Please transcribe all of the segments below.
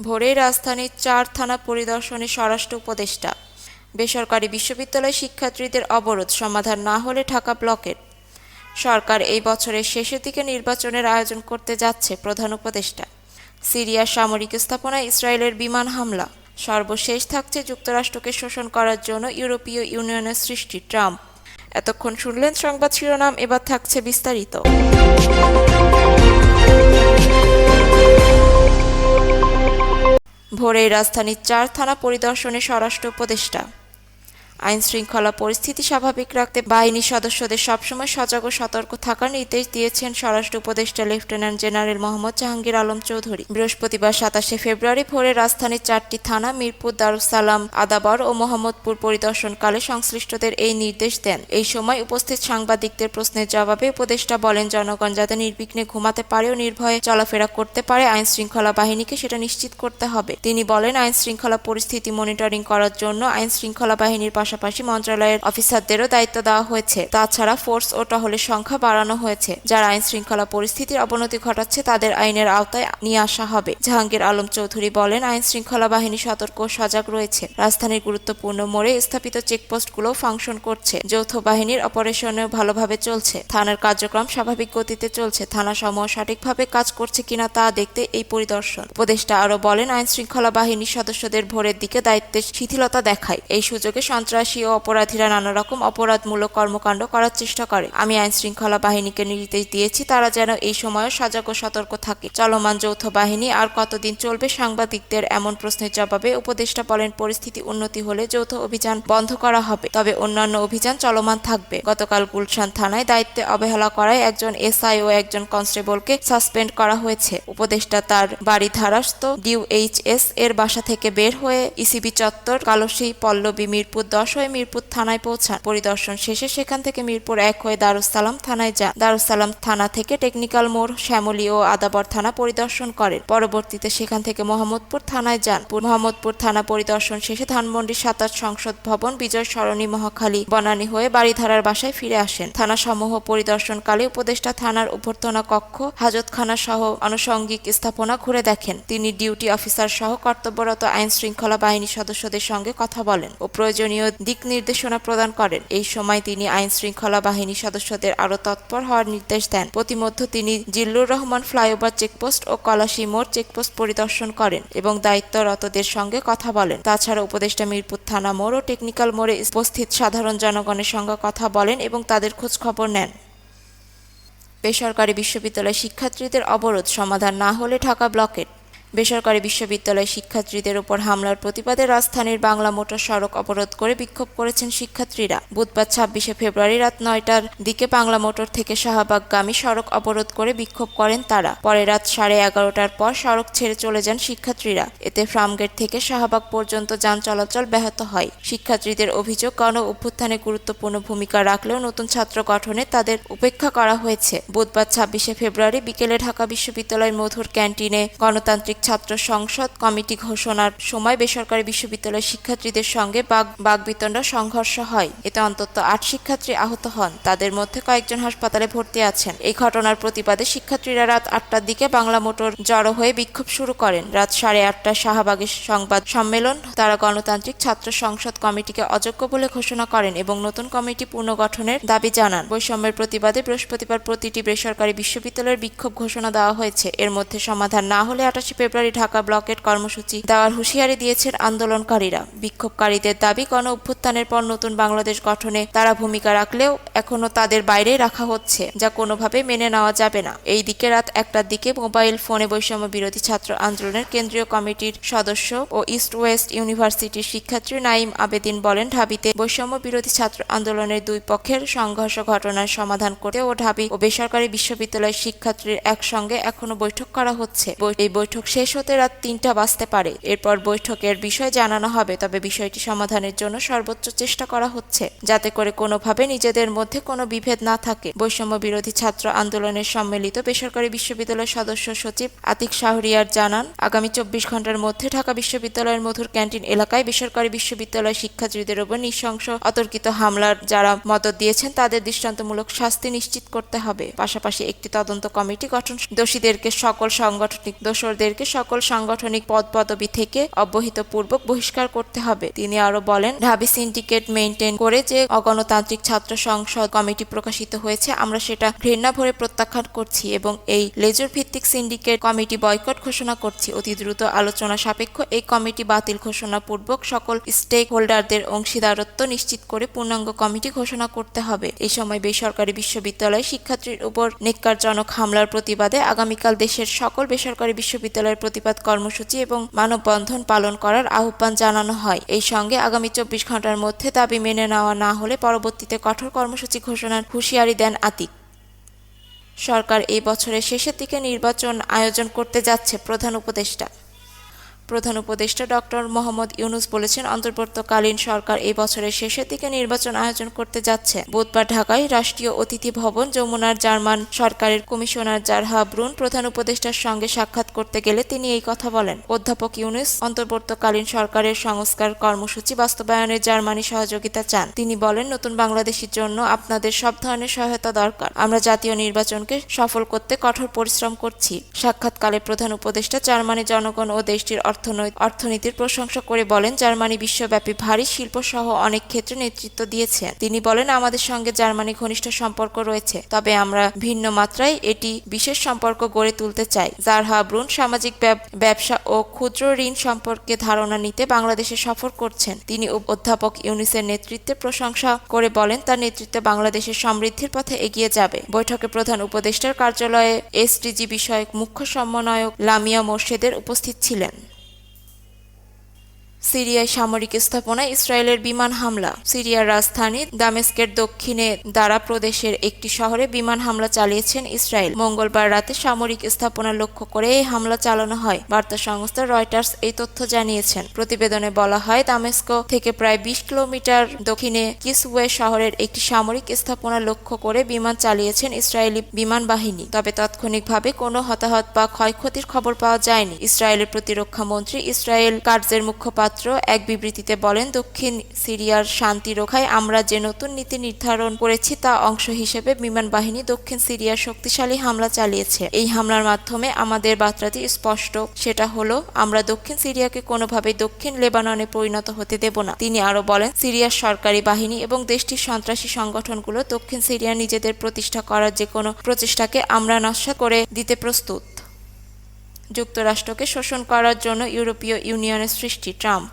ভোরেই রাজধানীর চার থানা পরিদর্শনে স্বরাষ্ট্র উপদেষ্টা। বেসরকারি বিশ্ববিদ্যালয় শিক্ষার্থীদের অবরোধ, সমাধান না হলে ঢাকা ব্লকের। সরকার এই বছরের শেষের দিকে নির্বাচনের আয়োজন করতে যাচ্ছে প্রধান উপদেষ্টা। সিরিয়ার সামরিক স্থাপনায় ইসরায়েলের বিমান হামলা। সর্বশেষ থাকছে যুক্তরাষ্ট্রকে শোষণ করার জন্য ইউরোপীয় ইউনিয়নের সৃষ্টি ট্রাম্প। এতক্ষণ শুনলেন সংবাদ শিরোনাম, এবার থাকছে বিস্তারিত। ভোরেই রাজধানীর চার থানা পরিদর্শনে স্বরাষ্ট্র উপদেষ্টা। আইন শৃঙ্খলা পরিস্থিতি স্বাভাবিক রাখতে বাহিনীর সদস্যদের সবসময় সজাগ ও সতর্ক থাকার নির্দেশ দিয়েছেন স্বরাষ্ট্র উপদেষ্টা লেফটেন্যান্ট জেনারেল মোহাম্মদ জাহাঙ্গীর আলম চৌধুরী। বৃহস্পতিবার সাতাশে ফেব্রুয়ারি ভোরে রাজধানীর চারটি থানা মিরপুর, দারুসালাম, আদাবর ও মোহাম্মদপুর পরিদর্শনকালে সংশ্লিষ্টদের এই নির্দেশ দেন। এই সময় উপস্থিত সাংবাদিকদের প্রশ্নের জবাবে উপদেষ্টা বলেন, জনগণ যাতে নির্বিঘ্নে ঘুমাতে পারে ও নির্ভয়ে চলাফেরা করতে পারে আইন শৃঙ্খলা বাহিনীকে সেটা নিশ্চিত করতে হবে। তিনি বলেন আইন শৃঙ্খলা পরিস্থিতি মনিটরিং করার জন্য আইন শৃঙ্খলা বাহিনীর পাশাপাশি মন্ত্রণালয়ের অফিসারদেরও দায়িত্ব দেওয়া হয়েছে। তাছাড়া ফোর্স ও টহলের সংখ্যা বাড়ানো হয়েছে। যারা আইন শৃঙ্খলা পরিস্থিতির অবনতি ঘটাচ্ছে, তাদের আইনের আওতায় নিয়ে আসা হবে। জাহাঙ্গীর আলম চৌধুরী বলেন, আইন শৃঙ্খলা বাহিনী সতর্ক সজাগ রয়েছে। রাজধানীর গুরুত্বপূর্ণ মোড়ে স্থাপিত চেকপোস্টগুলো ফাংশন করছে। যৌথ বাহিনীর অপারেশনেও ভালোভাবে চলছে। থানার কার্যক্রম স্বাভাবিক গতিতে চলছে। থানাসমূহ সঠিকভাবে কাজ করছে কিনা তা দেখতে এই পরিদর্শন। উপদেষ্টা আরও বলেন, আইন শৃঙ্খলা বাহিনীর সদস্যদের ভোরের দিকে দায়িত্বের শিথিলতা দেখায়। এই সুযোগে সন্ত্রাসী ও অপরাধীরা নানা রকম অপরাধমূলক কর্মকাণ্ড করার চেষ্টা করে। আমি আইন শৃঙ্খলা বাহিনীকে নির্দেশ দিয়েছি, তারা যেন এই সময়ে সজাগ ও সতর্ক থাকে। চলমান যৌথ বাহিনী আর কতদিন চলবে সাংবাদিকদের এমন প্রশ্নের জবাবে উপদেষ্টা বলেন, পরিস্থিতি উন্নতি হলে যৌথ অভিযান বন্ধ করা হবে। তবে অন্যান্য অভিযান চলমান থাকবে। গতকাল গুলশান থানায় দায়িত্বে অবহেলা করায় একজন এসআই ও একজন কনস্টেবলকে সাসপেন্ড করা হয়েছে। উপদেষ্টা তার বাড়ি ধারাস্ত ডিউএইচএস এর বাসা থেকে বের হয়ে ইসিবি চত্বর কালসী পল্লবী মিরপুর দশ হয়ে মিরপুর থানায় পৌঁছান। পরিদর্শন শেষে সেখান থেকে মিরপুর এক হয়ে দারুসালাম থানায় যান। দারুসালাম থানা থেকে টেকনিক্যাল মোড়, শ্যামলী ও আদাবর থানা পরিদর্শন করেন। পরবর্তীতে সেখান থেকে মোহাম্মদপুর থানায় যান। মোহাম্মদপুর থানা পরিদর্শন শেষে ধানমন্ডি সাতাশ সংসদ ভবন, বিজয় সরণি, মহাখালী, বনানী হয়ে বাড়িধারার বাসায় ফিরে আসেন। থানা সমূহ পরিদর্শনকালে উপদেষ্টা থানার অভ্যর্থনা কক্ষ, হাজতখানা সহ আনুষঙ্গিক স্থাপনা ঘুরে দেখেন। তিনি ডিউটি অফিসার সহ কর্তব্যরত আইন শৃঙ্খলা বাহিনী সদস্যদের সঙ্গে কথা বলেন ও প্রয়োজনীয় দিক নির্দেশনা প্রদান করেন। এই সময় তিনি আইন শৃঙ্খলা বাহিনী সদস্যদের আরও তৎপর হওয়ার নির্দেশ দেন। প্রতিমধ্য তিনি জিল্লুর রহমান ফ্লাইওভার চেকপোস্ট ও কলাশি মোড় চেকপোস্ট পরিদর্শন করেন এবং দায়িত্বরতদের সঙ্গে কথা বলেন। তাছাড়া উপদেষ্টা মিরপুর থানা মোড় ও টেকনিক্যাল মোড়ে উপস্থিত সাধারণ জনগণের সঙ্গে কথা বলেন এবং তাদের খোঁজ খবর নেন। বেসরকারি বিশ্ববিদ্যালয় শিক্ষার্থীদের অবরোধ সমাধান না হলে ঢাকা ব্লকের বেসরকারি বিশ্ববিদ্যালয় শিক্ষার্থীদের উপর হামলার প্রতিবাদে রাজধানীর বাংলা মোটর সড়ক অবরোধ করে বিক্ষোভ করেছেন শিক্ষার্থীরা। বুধবার ছাব্বিশে ফেব্রুয়ারি রাত নয়টার দিকে বাংলা মোটর থেকে শাহবাগগামী সড়ক অবরোধ করে বিক্ষোভ করেন তারা। পরে রাত সাড়ে এগারোটার পর সড়ক ছেড়ে চলে যান শিক্ষার্থীরা। এতে ফার্মগেট থেকে শাহবাগ পর্যন্ত যান চলাচল ব্যাহত হয়। শিক্ষার্থীদের অভিযোগ, গণ অভ্যুত্থানে গুরুত্বপূর্ণ ভূমিকা রাখলেও নতুন ছাত্র গঠনে তাদের উপেক্ষা করা হয়েছে। বুধবার ছাব্বিশে ফেব্রুয়ারি বিকেলে ঢাকা বিশ্ববিদ্যালয়ের মধুর ক্যান্টিনে গণতান্ত্রিক ছাত্র সংসদ কমিটি ঘোষণার সময় বেসরকারি বিশ্ববিদ্যালয়ের শিক্ষার্থীদের সঙ্গে বাগ বাগবিতণ্ড সংঘর্ষ হয়। এতে অন্তত আট শিক্ষার্থী আহত হন। তাদের মধ্যে কয়েকজন হাসপাতালে ভর্তি আছেন। এই ঘটনার প্রতিবাদে শিক্ষার্থীরা রাত আটটার দিকে বাংলা মোটর জড়ো হয়ে বিক্ষোভ শুরু করেন। রাত সাড়ে আটটায় শাহবাগের সংবাদ সম্মেলন তারা গণতান্ত্রিক ছাত্র সংসদ কমিটিকে অযোগ্য বলে ঘোষণা করেন এবং নতুন কমিটি পুনর্গঠনের দাবি জানান। বৈষম্যের প্রতিবাদে বৃহস্পতিবার প্রতিটি বেসরকারি বিশ্ববিদ্যালয়ের বিক্ষোভ ঘোষণা দেওয়া হয়েছে। এর মধ্যে সমাধান না হলে আটাশে ফেব্রুয়ারি ঢাকা ব্লকের কর্মসূচি দেওয়ার হুঁশিয়ারি দিয়েছেন আন্দোলনকারীরা। বিক্ষোভকারীদের দাবি গণ অভ্যুত্থানের পর নতুন বাংলাদেশ গঠনে তারা ভূমিকা রাখলেও এখনও তাদের বাইরে রাখা হচ্ছে, যা কোনোভাবে মেনে নেওয়া যাবে না। এই দিকে রাত একটার দিকে মোবাইল ফোনে বৈষম্য বিরোধী ছাত্র আন্দোলনের কেন্দ্রীয় কমিটির সদস্য ও ইস্ট ওয়েস্ট ইউনিভার্সিটির শিক্ষার্থী নাইম আবেদিন বলেন, ঢাবিতে বৈষম্য বিরোধী ছাত্র আন্দোলনের দুই পক্ষের সংঘর্ষ ঘটনার সমাধান করতে ও ঢাবি ও বেসরকারি বিশ্ববিদ্যালয়ের শিক্ষার্থীর একসঙ্গে এখনও বৈঠক করা হচ্ছে। এই বৈঠক শেষ হতে রাত তিনটা বাজতে পারে। এরপর বৈঠকের বিষয় জানানো হবে, তবে বিষয়টি সমাধানের জন্য সর্বোচ্চ চেষ্টা করা হচ্ছে, যাতে করে কোনোভাবে নিজেদের মধ্যে কোনো বিভেদ না থাকে। বৈষম্য বিরোধী ছাত্র আন্দোলনের সম্মিলিত বেসরকারি বিশ্ববিদ্যালয়ের সদস্য সচিব আতিক শাহরিয়ার জানান, আগামী চব্বিশ ঘণ্টার মধ্যে ঢাকা বিশ্ববিদ্যালয়ের মধুর ক্যান্টিন এলাকায় বেসরকারি বিশ্ববিদ্যালয় শিক্ষার্থীদের উপর নৃশংস, অতর্কিত হামলার যারা মদত দিয়েছেন, তাদের দৃষ্টান্তমূলক শাস্তি নিশ্চিত করতে হবে। পাশাপাশি একটি তদন্ত কমিটি গঠন, দোষীদেরকে সকল সাংগঠনিক দোষরদেরকে সকল সাংগঠনিক পদ পদবি থেকে অব্যাহত পূর্বক বহিষ্কার করতে হবে। তিনি আরও বলেন, ঢাবি সিন্ডিকেট মেনটেন করে যে অগণতান্ত্রিক ছাত্র সংসদ কমিটি প্রকাশিত হয়েছে, আমরা সেটা ঘৃণা ভরে প্রত্যাখ্যান করছি এবং এই লেজর ভিত্তিক সিন্ডিকেট কমিটি বয়কট ঘোষণা করছি। অতি দ্রুত আলোচনা সাপেক্ষ এই কমিটি বাতিল ঘোষণা পূর্বক সকল স্টেক হোল্ডারদের অংশীদারত্ব নিশ্চিত করে পূর্ণাঙ্গ কমিটি ঘোষণা করতে হবে। এই সময় বেসরকারি বিশ্ববিদ্যালয় শিক্ষার্থীর উপর নেককারজনক হামলার প্রতিবাদে আগামীকাল দেশের সকল বেসরকারি বিশ্ববিদ্যালয়ের প্রতিবাদ কর্মসূচি এবং মানববন্ধন পালন করার আহ্বান জানানো হয়। এই সঙ্গে আগামী চব্বিশ ঘণ্টার মধ্যে দাবি মেনে নেওয়া না হলে পরবর্তীতে কঠোর কর্মসূচি ঘোষণার হুঁশিয়ারি দেন আতিক। সরকার এই বছরের শেষের দিকে নির্বাচন আয়োজন করতে যাচ্ছে প্রধান উপদেষ্টা। প্রধান উপদেষ্টা ডক্টর মোহাম্মদ ইউনুস বলেছেন, অন্তর্বর্তীকালীন সরকার এই বছরের শেষের দিকে নির্বাচন আয়োজন করতে যাচ্ছে। বুধবার ঢাকায় রাষ্ট্রীয় অতিথি ভবন যমুনার জার্মান সরকারের কমিশনার জারহা ব্রুন প্রধান উপদেষ্টার সঙ্গে সাক্ষাৎ করতে গেলে তিনি এই কথা বলেন। অধ্যাপক ইউনুস অন্তর্বর্তীকালীন সরকারের সংস্কার কর্মসূচি বাস্তবায়নে জার্মানি সহযোগিতা চান। তিনি বলেন, নতুন বাংলাদেশের জন্য আপনাদের সব ধরনের সহায়তা দরকার। আমরা জাতীয় নির্বাচনকে সফল করতে কঠোর পরিশ্রম করছি। সাক্ষাৎকালে প্রধান উপদেষ্টা জার্মানি জনগণ ও দেশটির অর্থনীতির প্রশংসা করে বলেন, জার্মানি বিশ্বব্যাপী ভারী শিল্প সহ অনেক ক্ষেত্রে নেতৃত্ব দিয়েছেন তিনি বলেন, আমাদের সঙ্গে জার্মানি ঘনিষ্ঠ সম্পর্ক রয়েছে, তবে আমরা ভিন্ন মাত্রায় এটি বিশেষ সম্পর্ক গড়ে তুলতে চাই। জারহা ব্রুন সামাজিক ব্যব- ব্যবসা ও ক্ষুদ্র ঋণ সম্পর্কে ধারণা নিতে বাংলাদেশে সফর করছেন। তিনি অধ্যাপক ইউনিসের নেতৃত্বে প্রশংসা করে বলেন, তার নেতৃত্বে বাংলাদেশের সমৃদ্ধির পথে এগিয়ে যাবে। বৈঠকে প্রধান উপদেষ্টার কার্যালয়ে এসডিজি বিষয়ক মুখ্য সমন্বয়ক লামিয়া মোর্শেদের উপস্থিত ছিলেন। সিরিয়ায় সামরিক স্থাপনায় ইসরায়েলের বিমান হামলা। সিরিয়ার রাজধানী দামেস্কের দক্ষিণে দারা প্রদেশের একটি শহরে বিমান হামলা চালিয়েছেন ইসরায়েল। মঙ্গলবার রাতে সামরিক স্থাপনা লক্ষ্য করে এই হামলা চালানো হয়। বার্তা সংস্থা রয়টার্স এই তথ্য জানিয়েছেন। প্রতিবেদনে বলা হয়, দামেস্ক থেকে প্রায় বিশ কিলোমিটার দক্ষিণে কিসওয়ে শহরের একটি সামরিক স্থাপনা লক্ষ্য করে বিমান চালিয়েছেন ইসরায়েলি বিমান বাহিনী। তবে তাৎক্ষণিকভাবে কোনো হতাহত বা ক্ষয়ক্ষতির খবর পাওয়া যায়নি। ইসরায়েলের প্রতিরক্ষা মন্ত্রী ইসরায়েল কার্জের মুখপাত্র এক বিবৃতিতে বলেন, দক্ষিণ সিরিয়ার শান্তি রক্ষায় আমরা যে নতুন নীতি নির্ধারণ করেছি তা অংশ হিসেবে বিমান বাহিনী দক্ষিণ সিরিয়ার শক্তিশালী হামলা চালিয়েছে। এই হামলার মাধ্যমে আমাদের বার্তাটি স্পষ্ট। সেটা হলো, আমরা দক্ষিণ সিরিয়াকে কোনোভাবেই দক্ষিণ লেবাননে পরিণত হতে দেব না। তিনি আরও বলেন, সিরিয়ার সরকারি বাহিনী এবং দেশটির সন্ত্রাসী সংগঠনগুলো দক্ষিণ সিরিয়া নিজেদের প্রতিষ্ঠা করার যে কোনো প্রচেষ্টাকে আমরা নস্যাৎ করে দিতে প্রস্তুত। যুক্তরাষ্ট্রকে শোষণ করার জন্য ইউরোপীয় ইউনিয়নের সৃষ্টি ট্রাম্প।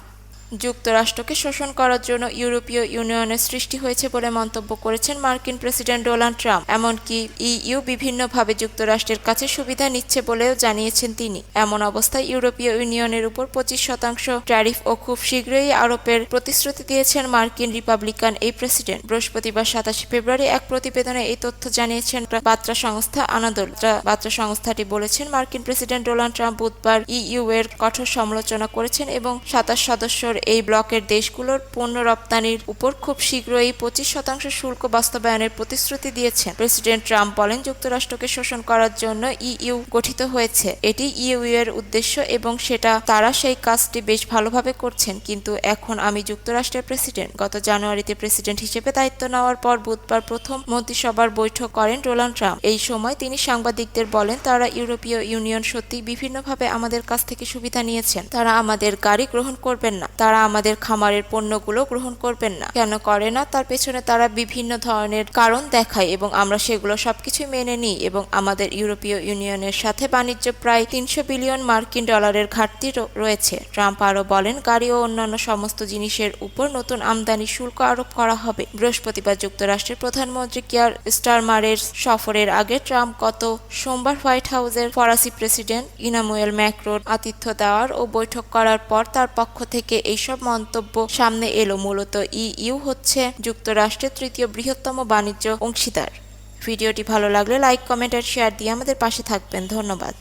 যুক্তরাষ্ট্রকে শোষণ করার জন্য ইউরোপীয় ইউনিয়নের সৃষ্টি হয়েছে বলে মন্তব্য করেছেন মার্কিন প্রেসিডেন্ট ডোনাল্ড ট্রাম্প। এমনকি ইইউ বিভিন্নভাবে যুক্তরাষ্ট্রের কাছে সুবিধা নিচ্ছে বলেও জানিয়েছেন তিনি। এমন অবস্থায় ইউরোপীয় ইউনিয়নের উপর পঁচিশ শতাংশ ট্যারিফ ও খুব শীঘ্রই আরোপের প্রতিশ্রুতি দিয়েছেন মার্কিন রিপাবলিকান এই প্রেসিডেন্ট। বৃহস্পতিবার সাতাশে ফেব্রুয়ারি এক প্রতিবেদনে এই তথ্য জানিয়েছেন বার্তা সংস্থা আনাদোল। বার্তা সংস্থাটি বলেছেন, মার্কিন প্রেসিডেন্ট ডোনাল্ড ট্রাম্প বুধবার ইইউ এর কঠোর সমালোচনা করেছেন এবং সাতাশ সদস্যর এই ব্লকের দেশগুলোর পণ্য রপ্তানির উপর খুব শীঘ্রই পঁচিশ শতাংশ শুল্ক বাস্তবায়নের প্রতিশ্রুতি দিয়েছেন। প্রেসিডেন্ট ট্রাম্প বলেন, যুক্তরাষ্ট্রকে শোষণ করার জন্য ইইউ গঠিত হয়েছে। এটি ইউ এর উদ্দেশ্য এবং সেটা তারা সেই কাজটি বেশ ভালোভাবে করছেন। কিন্তু এখন আমি যুক্তরাষ্ট্রের প্রেসিডেন্ট। গত জানুয়ারিতে প্রেসিডেন্ট হিসেবে দায়িত্ব নেওয়ার পর বুধবার প্রথম মন্ত্রিসভার বৈঠক করেন ডোনাল্ড ট্রাম্প। এই সময় তিনি সাংবাদিকদের বলেন, তারা ইউরোপীয় ইউনিয়ন সত্যি বিভিন্নভাবে আমাদের কাছ থেকে সুবিধা নিয়েছেন। তারা আমাদের গাড়ি গ্রহণ করবেন না। তারা আমাদের খামারের পণ্যগুলো গ্রহণ করবেন না। কেন করে না? তার পেছনে তারা বিভিন্ন ধরনের কারণ দেখায় এবং আমরা সেগুলো সবকিছু মেনে নিই এবং আমাদের ইউরোপীয় ইউনিয়নের সাথে বাণিজ্য প্রায় তিনশো বিলিয়ন মার্কিন ডলারের ঘাটতি রয়েছে। ট্রাম্প আরও বলেন, গাড়ি ও অন্যান্য সমস্ত জিনিসের উপর নতুন আমদানি শুল্ক আরোপ করা হবে। বৃহস্পতিবার যুক্তরাষ্ট্রের প্রধানমন্ত্রী কিয়ার স্টারমারের সফরের আগে ট্রাম্প গত সোমবার হোয়াইট হাউসের ফরাসি প্রেসিডেন্ট ইনামুয়েল ম্যাক্রোর আতিথ্য দেওয়ার ও বৈঠক করার পর তার পক্ষ থেকে এইসব মন্তব্য সামনে এলো মূলত। ইউ হচ্ছে যুক্তরাষ্ট্রের তৃতীয় বৃহত্তম বাণিজ্য অংশীদার। ভিডিওটি ভালো লাগলে লাইক, কমেন্ট আর শেয়ার দিয়ে আমাদের পাশে থাকবেন। ধন্যবাদ।